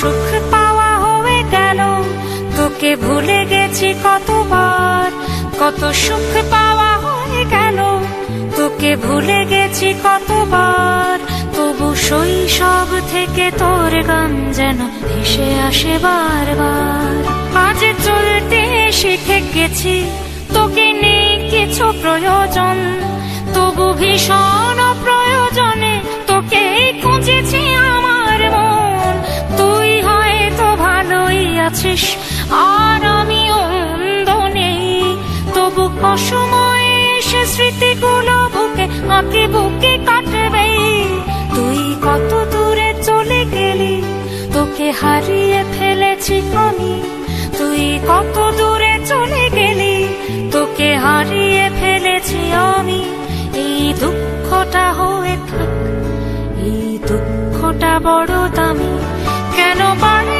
সুখ পাওয়া হয়ে গেল। তোকে ভুলে গেছি কতবার। কত সুখ পাওয়া হয়ে গেল। তোকে ভুলে গেছি কতবার। তবু শৈশব থেকে তোর গান যেন ভেসে আসে বারবার। আজ চলতে শিখে গেছি তোকে নেই কিছু প্রয়োজন। তবু ভীষণ প্রয়োজনে আর আমি অন্ধ নেই তবু অসময়ে এসে স্মৃতিগুলো বুকে, আঁকে বুকে কাটবে। তুই কত দূরে চলে গেলি, তোকে হারিয়ে ফেলেছি আমি। তুই কত দূরে চলে গেলি, তোকে হারিয়ে ফেলেছি আমি। এই দুঃখটা হয়ে থাক, এই দুঃখটা বড় দামি। কেন বাড়লে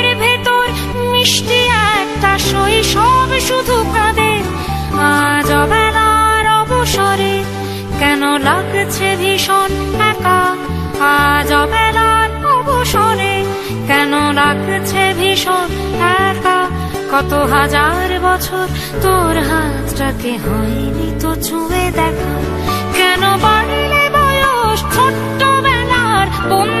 মিষ্টি একটা শৈশব শুধু কাঁদে। আজ অবেলার অবসরে কেন লাগছে ভীষণ একা? আজ অবেলার অবসরে কেন লাগছে ভীষণ একা? কত হাজার বছর তোর হাতটাকে হয়নি তো ছুঁয়ে দেখা। কেন বাড়লে বয়স ছোট্ট বেলার বন্ধু